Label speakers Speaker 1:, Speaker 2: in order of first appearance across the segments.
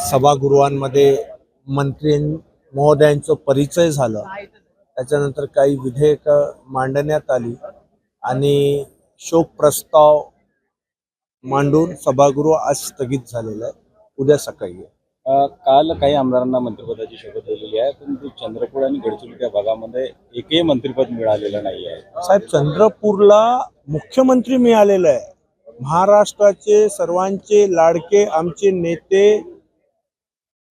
Speaker 1: सभागृहांमध्ये मंत्री महोदयांचं परिचय झालं. त्याच्यानंतर काही विधेयकं मांडण्यात आली आणि शोक प्रस्ताव मांडून सभागृह आज स्थगित झालेलं आहे. उद्या सकाळी
Speaker 2: काल काही आमदारांना मंत्रिपदाची शपथ दिलेली आहे परंतु चंद्रपूर आणि गडचिरोली या भागामध्ये एकही मंत्रिपद मिळालेलं नाही आहे.
Speaker 1: साहेब चंद्रपूरला मुख्यमंत्री मिळालेलं आहे. महाराष्ट्राचे सर्वांचे लाडके आमचे नेते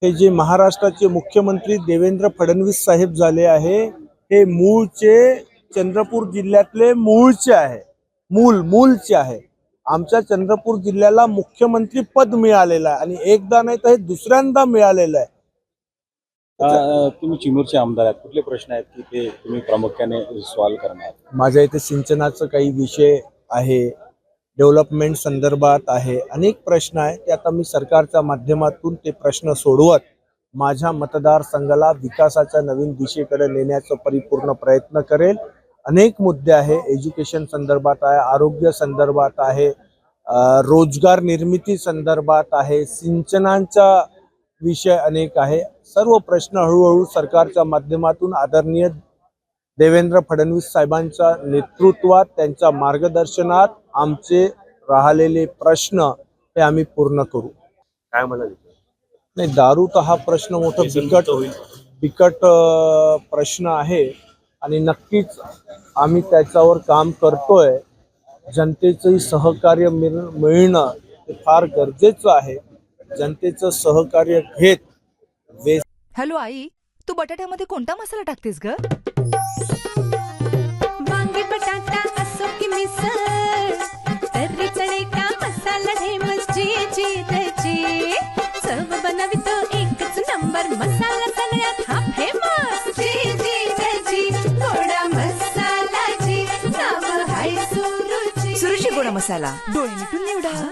Speaker 1: हे जे महाराष्ट्राचे मुख्यमंत्री देवेंद्र फडणवीस साहेब झाले आहे हे मूळचे चंद्रपूर जिल्ह्यातले मूळचे आहे. मूल मूलचे आहे. आमच्या चंद्रपूर जिल्ह्याला मुख्यमंत्री पद मिळालेलं आहे आणि एकदा नाही तर हे दुसऱ्यांदा मिळालेलं आहे.
Speaker 2: तुम्ही चिमूरचे आमदार आहेत. कुठले प्रश्न आहेत की ते तुम्ही प्रामुख्याने सॉल्व्ह करणार?
Speaker 1: माझ्या इथे सिंचनाचं काही विषय आहे. डेव्हलपमेंट संदर्भात आहे. अनेक प्रश्न आहे ते आता मी सरकारच्या माध्यमातून ते प्रश्न सोडवत माझ्या मतदारसंघाला विकासाच्या नवीन दिशेकडे नेण्याचा परिपूर्ण प्रयत्न करेल. अनेक मुद्दे आहे. एज्युकेशन संदर्भात आहे आरोग्य संदर्भात आहे रोजगार निर्मिती संदर्भात आहे सिंचनांचा विषय अनेक आहे. सर्व प्रश्न हळूहळू सरकारच्या माध्यमातून आदरणीय देवेंद्र फडणवीस साहेबांच्या नेतृत्वात त्यांच्या मार्गदर्शनात आमचे राहिलेले प्रश्न हे आम्ही पूर्ण करू.
Speaker 3: काय म्हणाले?
Speaker 1: नाही दारू तर हा प्रश्न मोठा बिकट बिकट प्रश्न आहे आणि नक्कीच आम्ही त्याच्यावर काम करतोय. जनतेचंही सहकार्य मिळ- मिळणं हे फार गरजेचं आहे. जनतेचं सहकार्य घेत
Speaker 4: हॅलो आई तू बटाट्यामध्ये कोणता मसाला टाकतेस ग?
Speaker 5: मसाला जी